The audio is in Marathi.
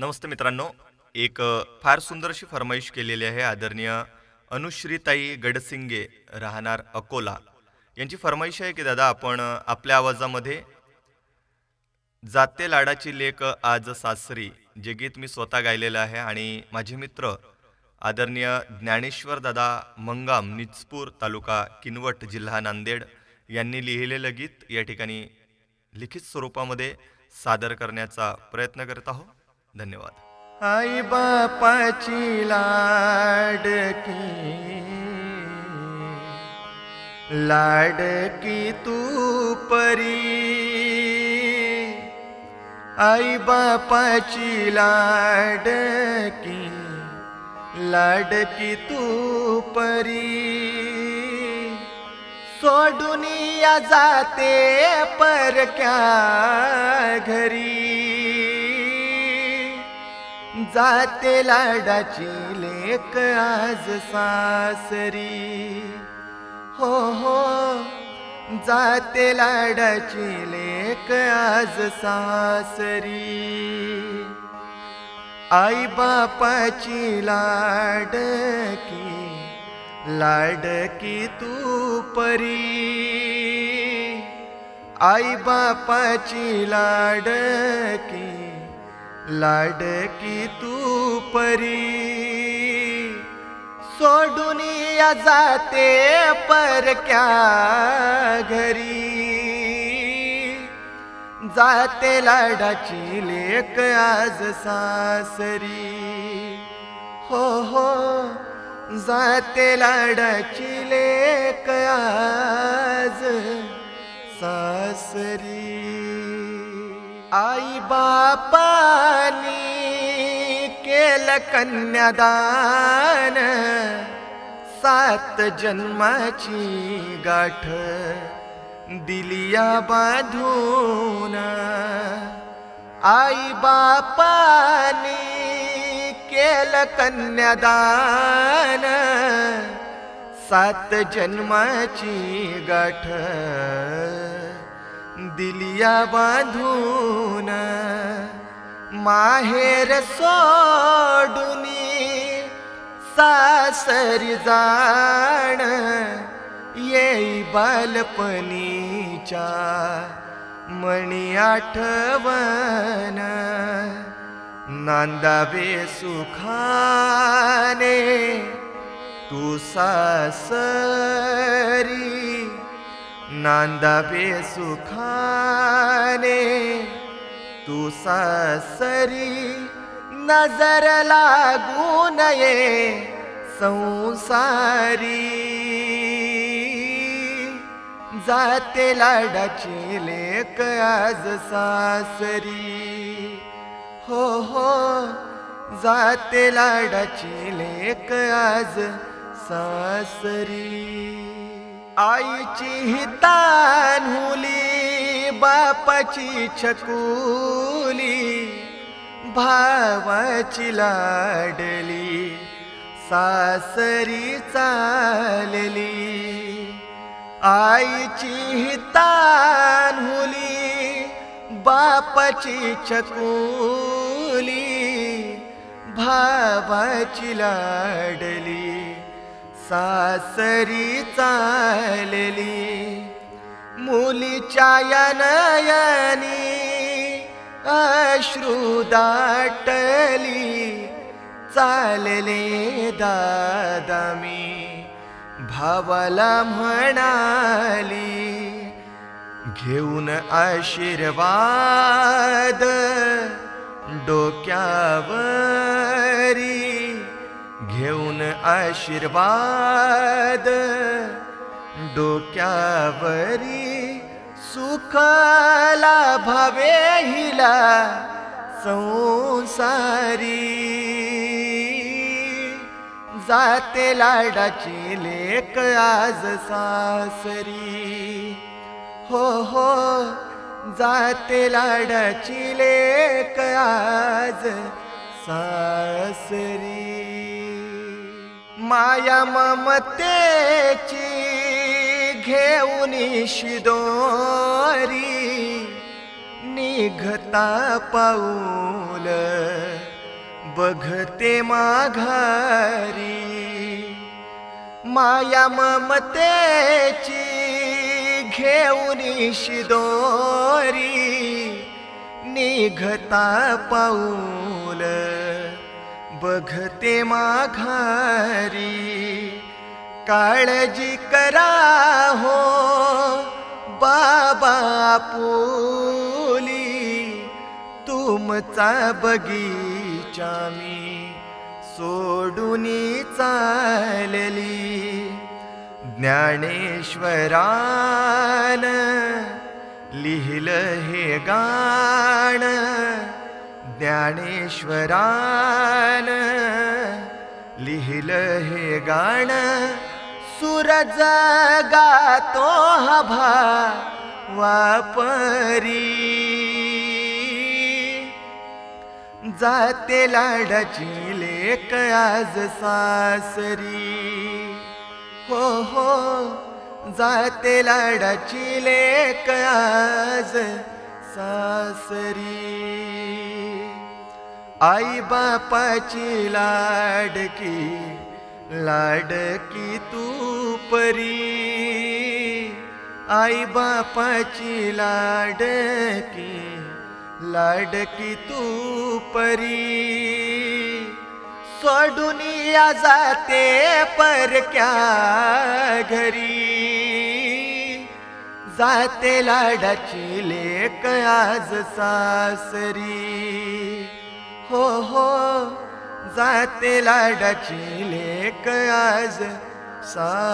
नमस्ते मित्रांनो. एक फार सुंदर अशी फरमाईश केलेली आहे आदरणीय अनुश्रीताई गडसिंगे राहणार अकोला. यांची फरमाईश आहे की दादा आपण आपल्या आवाजामध्ये जाते लाडाची लेख आज सासरी जे गीत मी स्वतः गायलेलं आहे आणि माझे मित्र आदरणीय ज्ञानेश्वर दादा मंगाम निजपूर तालुका किनवट जिल्हा नांदेड यांनी लिहिलेलं गीत या ठिकाणी लिखित स्वरूपामध्ये सादर करण्याचा प्रयत्न करत आहोत. धन्यवाद. आई बापाची लाडकी लाडकी तू परी. आई बापाची लाडकी लाडकी तू परी. सोडून या जाते परक्या घरी? जाते लाडाची लेक आज सासरी. हो हो जाते लाडाची लेक आज सासरी. आई बापाची लाडकी लाडकी तू परी. आई बापाची लाडकी लाडकी तू परी. सोडून या जाते परक्या घरी. जाते लाडाची लेक आज सासरी. हो हो जाते लाडाची लेक आज सासरी. आई बापानी केलं कन्यादान सात जन्माची गाठ दिलिया बाधून. आई बापानी केलं कन्यादान सात जन्माची गाठ दिलिया बांधून माहेर सोडुनी सासरी जाण येई बालपणीच्या मणी आठवण. नांदावे सुखाने तू सासरी नांदावे सुखाने तू सासरी नजर लागू नये संसारी. जाते लाडाची लेक आज सासरी. हो हो जाते लाडाची लेक आज सासरी. आईची हितानहुली बापाची छकुली भावाची लाडली सासरी चालली. आईची हितानहुली बापाची छकुली भावाची लाडली. सासरी चालली मुलीच्या यनयनी अश्रू दाटली चालले दादा मी भावाला म्हणाली घेऊन आशीर्वाद डोक्यावरी घेऊन आशीर्वाद. डोक्यावरी सुखला भावे हिला संसारी. जाते लाडाची लेक आज सासरी. हो हो जाते लाडाची लेक आज सासरी. माया ममतेची घेऊन शिदोरी निघता पाऊल. बघते माघारी माया ममतेची घेऊन शिदोरी निघता पाऊल. बघते माघारी काळजी करा हो बाबा पोली. तुमचा बगीचा मी सोडून चालली. ज्ञानेश्वरान लिहिलं हे गाणं ज्ञानेश्वरान लिहिलं हे गाण सूरज गातो हभा वापरी. जाते लाडाची लेक आज सासरी. हो हो जाते लाडाची लेक आज सासरी. आई बापाची लाडकी लाडकी तू परी. आई बापाची लाडकी लाडकी तू परी. सोडून या जाते परक्या घरी. जाते लाडाची लेक आज सासरी. हो हो जाते लाडाची लेक आज सासरी.